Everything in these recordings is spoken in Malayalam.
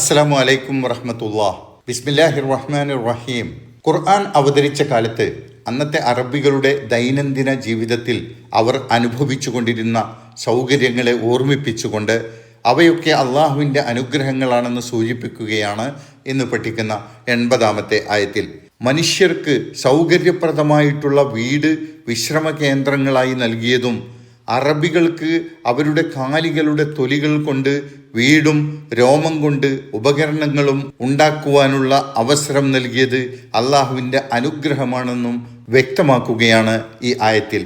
അസ്സലാമു അലൈക്കും വറഹമത്തുള്ള ബിസ്മില്ലാഹിർ റഹ്മാൻ റഹീം ഖുർആൻ അവതരിച്ച കാലത്ത് അന്നത്തെ അറബികളുടെ ദൈനംദിന ജീവിതത്തിൽ അവർ അനുഭവിച്ചുകൊണ്ടിരുന്ന സൗകര്യങ്ങളെ ഓർമ്മിപ്പിച്ചുകൊണ്ട് അവയൊക്കെ അള്ളാഹുവിന്റെ അനുഗ്രഹങ്ങളാണെന്ന് സൂചിപ്പിക്കുകയാണ് എന്ന് പഠിക്കുന്ന എൺപതാമത്തെ ആയത്തിൽ. മനുഷ്യർക്ക് സൗകര്യപ്രദമായിട്ടുള്ള വീട് വിശ്രമ കേന്ദ്രങ്ങളായി നൽകിയതും അറബികൾക്ക് അവരുടെ കാലികളുടെ തൊലികൾ കൊണ്ട് വീടും രോമം കൊണ്ട് ഉപകരണങ്ങളും ഉണ്ടാക്കുവാനുള്ള അവസരം നൽകിയത് അള്ളാഹുവിന്റെ അനുഗ്രഹമാണെന്നും വ്യക്തമാക്കുകയാണ് ഈ ആയത്തിൽ.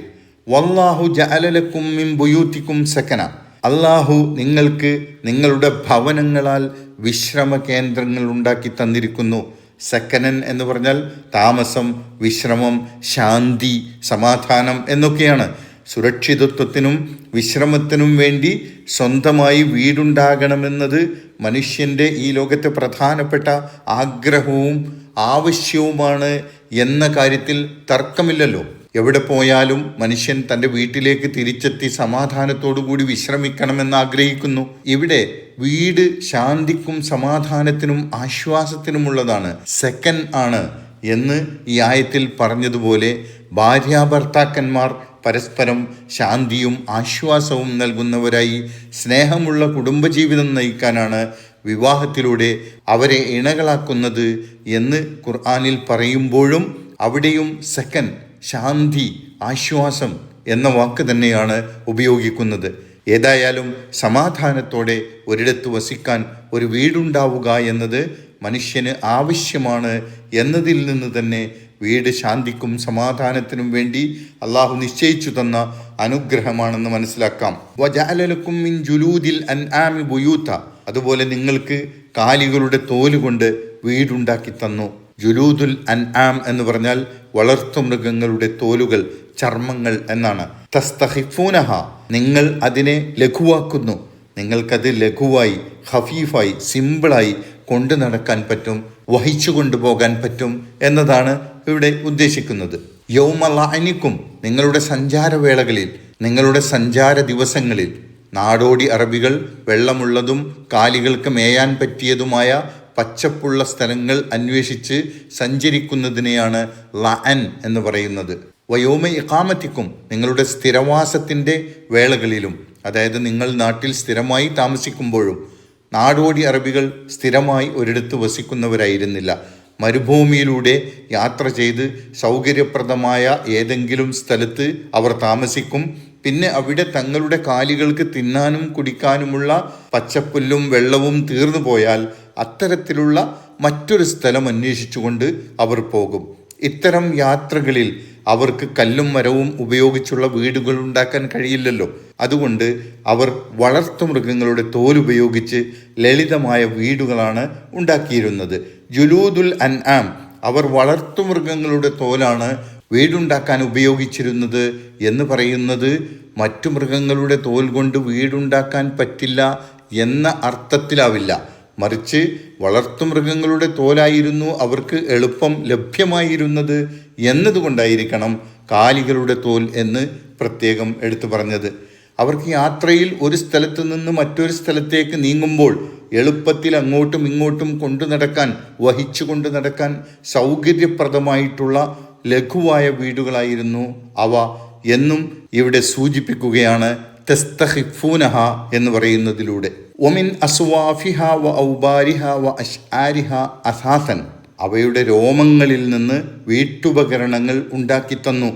വല്ലാഹു ജഅലലക്കും ബുയൂത്തിക്കും സക്കന അള്ളാഹു നിങ്ങൾക്ക് നിങ്ങളുടെ ഭവനങ്ങളാൽ വിശ്രമ കേന്ദ്രങ്ങൾ ഉണ്ടാക്കി തന്നിരിക്കുന്നു. സക്കനൻ എന്ന് പറഞ്ഞാൽ താമസം വിശ്രമം ശാന്തി സമാധാനം എന്നൊക്കെയാണ്. സുരക്ഷിതത്വത്തിനും വിശ്രമത്തിനും വേണ്ടി സ്വന്തമായി വീടുണ്ടാകണമെന്നത് മനുഷ്യന്റെ ഈ ലോകത്തെ പ്രധാനപ്പെട്ട ആഗ്രഹവും ആവശ്യവുമാണ് എന്ന കാര്യത്തിൽ തർക്കമില്ലല്ലോ. എവിടെ പോയാലും മനുഷ്യൻ തന്റെ വീട്ടിലേക്ക് തിരിച്ചെത്തി കൂടി വിശ്രമിക്കണമെന്ന് ആഗ്രഹിക്കുന്നു. ഇവിടെ വീട് ശാന്തിക്കും സമാധാനത്തിനും ആശ്വാസത്തിനുമുള്ളതാണ്. സെക്കൻഡ് ആണ് എന്ന് ഈ ആയത്തിൽ പറഞ്ഞതുപോലെ ഭാര്യാഭർത്താക്കന്മാർ പരസ്പരം ശാന്തിയും ആശ്വാസവും നൽകുന്നവരായി സ്നേഹമുള്ള കുടുംബജീവിതം നയിക്കാനാണ് വിവാഹത്തിലൂടെ അവരെ ഇണകളാക്കുന്നത് എന്ന് ഖുർആാനിൽ പറയുമ്പോഴും അവിടെയും സെക്കൻഡ് ശാന്തി ആശ്വാസം എന്ന വാക്ക് തന്നെയാണ് ഉപയോഗിക്കുന്നത്. ഏതായാലും സമാധാനത്തോടെ ഒരിടത്ത് വസിക്കാൻ ഒരു വീടുണ്ടാവുക എന്നത് മനുഷ്യന് ആവശ്യമാണ് എന്നതിൽ നിന്ന് തന്നെ വീട് ശാന്തിക്കും സമാധാനത്തിനും വേണ്ടി അള്ളാഹു നിശ്ചയിച്ചു തന്ന അനുഗ്രഹമാണെന്ന് മനസ്സിലാക്കാം. മിൻ അതുപോലെ നിങ്ങൾക്ക് കാലികളുടെ തോൽ കൊണ്ട് വീടുണ്ടാക്കി തന്നു. ജുലൂദുൽ അൻ ആം എന്ന് പറഞ്ഞാൽ വളർത്തു മൃഗങ്ങളുടെ തോലുകൾ ചർമ്മങ്ങൾ എന്നാണ്. തസ്തഹിഫൂനഹ നിങ്ങൾ അതിനെ ലഘുവാക്കുന്നു. നിങ്ങൾക്കത് ലഘുവായി ഹഫീഫായി സിമ്പിളായി കൊണ്ടു നടക്കാൻ പറ്റും വഹിച്ചു കൊണ്ടുപോകാൻ പറ്റും എന്നതാണ് ഇവിടെ ഉദ്ദേശിക്കുന്നത്. യൗമലാനിക്കും നിങ്ങളുടെ സഞ്ചാരവേളകളിൽ നിങ്ങളുടെ സഞ്ചാര ദിവസങ്ങളിൽ. നാടോടി അറബികൾ വെള്ളമുള്ളതും കാലികൾക്ക് മേയാൻ പറ്റിയതുമായ പച്ചപ്പുള്ള സ്ഥലങ്ങൾ അന്വേഷിച്ച് സഞ്ചരിക്കുന്നതിനെയാണ് ലഅൻ എന്ന് പറയുന്നത്. വയോമ ഇക്കാമത്തിക്കും നിങ്ങളുടെ സ്ഥിരവാസത്തിന്റെ വേളകളിലും അതായത് നിങ്ങൾ നാട്ടിൽ സ്ഥിരമായി താമസിക്കുമ്പോഴും നാടോടി അറബികൾ സ്ഥിരമായി ഒരിടത്ത് വസിക്കുന്നവരായിരുന്നില്ല. മരുഭൂമിയിലൂടെ യാത്ര ചെയ്ത് സൗകര്യപ്രദമായ ഏതെങ്കിലും സ്ഥലത്ത് അവർ താമസിക്കും. പിന്നെ അവിടെ തങ്ങളുടെ കാലികൾക്ക് തിന്നാനും കുടിക്കാനുമുള്ള പച്ചപ്പുല്ലും വെള്ളവും തീർന്നു പോയാൽ അത്തരത്തിലുള്ള മറ്റൊരു സ്ഥലം അന്വേഷിച്ചുകൊണ്ട് അവർ പോകും. ഇത്തരം യാത്രകളിൽ അവർക്ക് കല്ലും മരവും ഉപയോഗിച്ചുള്ള വീടുകൾ ഉണ്ടാക്കാൻ കഴിയില്ലല്ലോ. അതുകൊണ്ട് അവർ വളർത്തുമൃഗങ്ങളുടെ തോലുപയോഗിച്ച് ലളിതമായ വീടുകളാണ് ഉണ്ടാക്കിയിരുന്നത്. ജുലൂദുൽ അൻ ആം അവർ വളർത്തുമൃഗങ്ങളുടെ തോലാണ് വീടുണ്ടാക്കാൻ ഉപയോഗിച്ചിരുന്നത് എന്ന് പറയുന്നത് മറ്റു മൃഗങ്ങളുടെ തോൽ കൊണ്ട് വീടുണ്ടാക്കാൻ പറ്റില്ല എന്ന അർത്ഥത്തിലാവില്ല. മറിച്ച് വളർത്തുമൃഗങ്ങളുടെ തോലായിരുന്നു അവർക്ക് എളുപ്പം ലഭ്യമായിരുന്നത് എന്നതുകൊണ്ടായിരിക്കണം കാലികളുടെ തോൽ എന്ന് പ്രത്യേകം എടുത്തു പറഞ്ഞത്. അവർക്ക് യാത്രയിൽ ഒരു സ്ഥലത്ത് നിന്ന് മറ്റൊരു സ്ഥലത്തേക്ക് നീങ്ങുമ്പോൾ എളുപ്പത്തിൽ അങ്ങോട്ടും ഇങ്ങോട്ടും കൊണ്ടു നടക്കാൻ വഹിച്ചു കൊണ്ട് നടക്കാൻ സൗകര്യപ്രദമായിട്ടുള്ള ലഘുവായ വീടുകളായിരുന്നു അവ എന്നും ഇവിടെ സൂചിപ്പിക്കുകയാണ്. തെസ്തഹിഫൂനഹ എന്ന് പറയുന്നതിലൂടെ. ഒമിൻ അസ്വാഫിഹ വ ഔബാരിഹ വ അഷ്ആരിഹ അസാസൻ. അവയുടെ രോമങ്ങളിൽ നിന്ന് വീട്ടുപകരണങ്ങൾ ഉണ്ടാക്കി തന്നു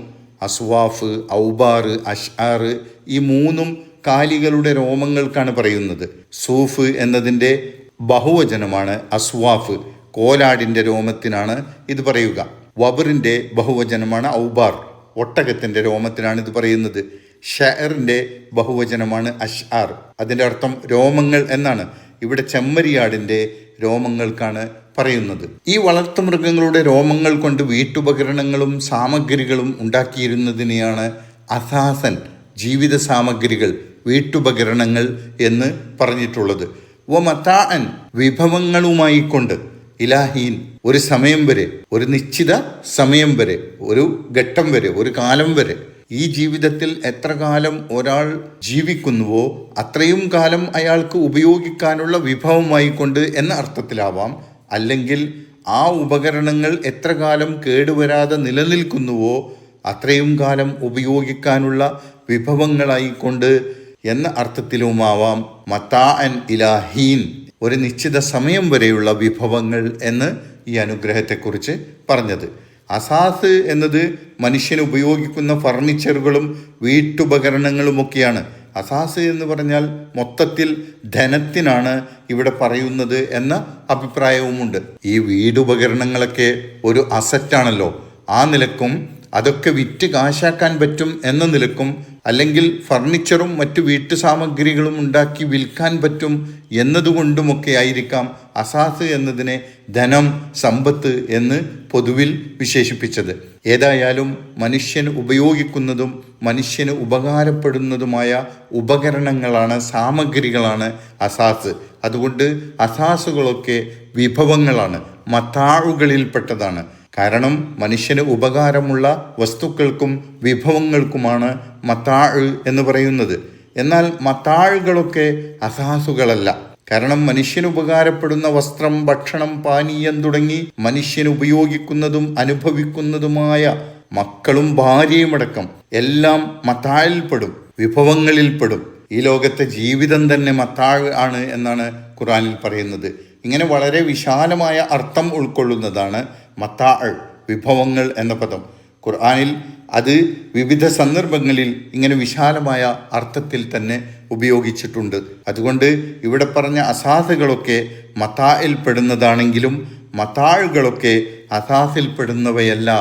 അസ്വാഫ് ഔബാറ് അഷ്ആറ് ഈ മൂന്നും കാലികളുടെ രോമങ്ങൾക്കാണ് പറയുന്നത്. സൂഫ് എന്നതിന്റെ ബഹുവചനമാണ് അസ്വാഫ്. കോലാടിന്റെ രോമത്തിനാണ് ഇത് പറയുക. വബറിന്റെ ബഹുവചനമാണ് ഔബാർ. ഒട്ടകത്തിന്റെ രോമത്തിനാണ് ഇത് പറയുന്നത്. ഷെയറിന്റെ ബഹുവചനമാണ് അഷ്ആർ. അതിന്റെ അർത്ഥം രോമങ്ങൾ എന്നാണ്. ഇവിടെ ചെമ്മരിയാടിന്റെ രോമങ്ങൾക്കാണ് പറയുന്നത്. ഈ വളർത്തുമൃഗങ്ങളുടെ രോമങ്ങൾ കൊണ്ട് വീട്ടുപകരണങ്ങളും സാമഗ്രികളും ഉണ്ടാക്കിയിരുന്നതിനെയാണ് അസാസൻ ജീവിത സാമഗ്രികൾ വീട്ടുപകരണങ്ങൾ എന്ന് പറഞ്ഞിട്ടുള്ളത്. വ മത്താൻ വിഭവങ്ങളുമായി കൊണ്ട് ഇലാഹീൻ ഒരു സമയം വരെ ഒരു നിശ്ചിത സമയം വരെ ഒരു ഘട്ടം വരെ ഒരു കാലം വരെ ഈ ജീവിതത്തിൽ എത്ര കാലം ഒരാൾ ജീവിക്കുന്നുവോ അത്രയും കാലം അയാൾക്ക് ഉപയോഗിക്കാനുള്ള വിഭവമായി കൊണ്ട് എന്ന അർത്ഥത്തിലാവാം. അല്ലെങ്കിൽ ആ ഉപകരണങ്ങൾ എത്ര കാലം കേടുവരാതെ നിലനിൽക്കുന്നുവോ അത്രയും കാലം ഉപയോഗിക്കാനുള്ള വിഭവങ്ങളായിക്കൊണ്ട് എന്ന അർത്ഥത്തിലുമാവാം. മത്താ അൻ ഇലാഹീൻ ഒരു നിശ്ചിത സമയം വരെയുള്ള വിഭവങ്ങൾ എന്ന് ഈ അനുഗ്രഹത്തെക്കുറിച്ച് പറഞ്ഞത്. അസാസ് എന്നത് മനുഷ്യൻ ഉപയോഗിക്കുന്ന ഫർണിച്ചറുകളും വീട്ടുപകരണങ്ങളുമൊക്കെയാണ്. അസാസ് എന്ന് പറഞ്ഞാൽ മൊത്തത്തിൽ ധനത്തിനാണ് ഇവിടെ പറയുന്നത് എന്ന അഭിപ്രായവുമുണ്ട്. ഈ വീടുപകരണങ്ങളൊക്കെ ഒരു അസറ്റാണല്ലോ ആ നിലക്കും അതൊക്കെ വിറ്റ് കാശാക്കാൻ പറ്റും എന്ന നിലക്കും അല്ലെങ്കിൽ ഫർണിച്ചറും മറ്റു വീട്ടു സാമഗ്രികളും ഉണ്ടാക്കി വിൽക്കാൻ പറ്റും എന്നതുകൊണ്ടുമൊക്കെ ആയിരിക്കാം അസാസ് എന്നതിനെ ധനം സമ്പത്ത് എന്ന് പൊതുവിൽ വിശേഷിപ്പിച്ചത്. ഏതായാലും മനുഷ്യന് ഉപയോഗിക്കുന്നതും മനുഷ്യന് ഉപകാരപ്പെടുന്നതുമായ ഉപകരണങ്ങളാണ് സാമഗ്രികളാണ് അസാസ് അതുകൊണ്ട് അസാസുകളൊക്കെ വിഭവങ്ങളാണ് മത്താഴുകളിൽപ്പെട്ടതാണ് കാരണം മനുഷ്യന് ഉപകാരമുള്ള വസ്തുക്കൾക്കും വിഭവങ്ങൾക്കുമാണ് മത്താഴ് എന്ന് പറയുന്നത്. എന്നാൽ മത്താഴുകളൊക്കെ അസാസുകളല്ല കാരണം മനുഷ്യന് ഉപകാരപ്പെടുന്ന വസ്ത്രം ഭക്ഷണം പാനീയം തുടങ്ങി മനുഷ്യന് ഉപയോഗിക്കുന്നതും അനുഭവിക്കുന്നതുമായ മക്കളും ഭാര്യയുമടക്കം എല്ലാം മത്താഴിൽപ്പെടും വിഭവങ്ങളിൽപ്പെടും. ഈ ലോകത്തെ ജീവിതം തന്നെ മത്താഴ് ആണ് എന്നാണ് ഖുറാനിൽ പറയുന്നത്. ഇങ്ങനെ വളരെ വിശാലമായ അർത്ഥം ഉൾക്കൊള്ളുന്നതാണ് മത്താഴ് വിഭവങ്ങൾ എന്ന പദം ഖുർആാനിൽ അത് വിവിധ സന്ദർഭങ്ങളിൽ ഇങ്ങനെ വിശാലമായ അർത്ഥത്തിൽ തന്നെ ഉപയോഗിച്ചിട്ടുണ്ട്. അതുകൊണ്ട് ഇവിടെ പറഞ്ഞ അസാധകളൊക്കെ മത്തായിൽ പെടുന്നതാണെങ്കിലും മത്താഴുകളൊക്കെ അസാസിൽ പെടുന്നവയല്ല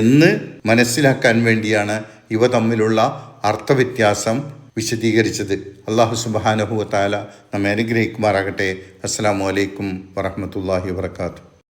എന്ന് മനസ്സിലാക്കാൻ വേണ്ടിയാണ് ഇവ തമ്മിലുള്ള അർത്ഥവ്യത്യാസം വിശദീകരിച്ചത്. അള്ളാഹു സുബാനഹുവ താല നമ്മെ അനുഗ്രഹിക്കുമാറാകട്ടെ. അസ്സാം വലൈക്കും വറഹമത്തല്ലാഹി വാത്തു